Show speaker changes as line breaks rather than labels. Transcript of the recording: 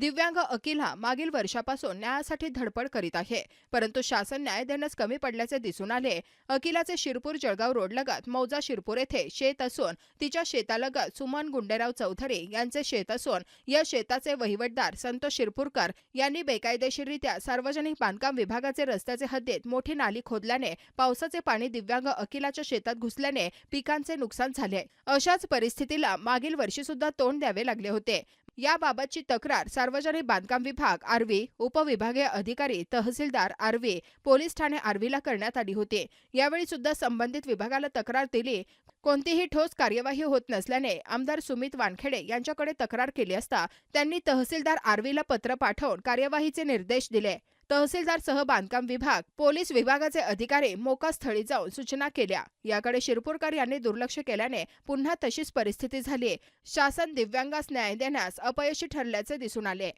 दिव्यांग अकिल हा मागील वर्षापासून न्यायासाठी धडपड करीत आहे. परंतु शासन न्याय देण्यास कमी पडल्याचे दिसून आले. अकिलाचे शिरपूर जळगाव रोड लगत मौजा शिरपूर येथे शेत असून तिच्या शेतालगत सुमन गुंडेराव चौधरी यांचे शेत असून या शेताचे वहिवटदार संतोष शिरपूरकर यांनी बेकायदेशीररित्या सार्वजनिक बांधकाम विभागाचे रस्त्याचे हद्दीत मोठी नाली खोदल्याने पावसाचे पाणी दिव्यांग अकिलाच्या शेतात घुसल्याने पिकांचे नुकसान झाले. अशाच परिस्थितीला मागील वर्षी सुद्धा तोंड द्यावे लागले होते. याबाबतची तक्रार सार्वजनिक बांधकाम विभाग आर्वी उपविभागीय अधिकारी तहसीलदार आर्वी पोलीस ठाणे आर्वीला करण्यात आली होती. यावेळी सुद्धा संबंधित विभागाला तक्रार दिली. कोणतीही ठोस कार्यवाही होत नसल्याने आमदार सुमित वानखेडे यांच्याकडे तक्रार केली असता त्यांनी तहसीलदार आर्वीला पत्र पाठवून कार्यवाहीचे निर्देश दिले. तहसीलदार सह बांधकाम विभाग पोलीस विभागाचे अधिकारी मोकास्थळी जाऊन सूचना केल्या. याकडे शिरपूरकर यांनी दुर्लक्ष केल्याने पुन्हा तशीच परिस्थिती झाली शासन दिव्यांगास न्याय देण्यास अपयशी ठरल्याचे दिसून आले.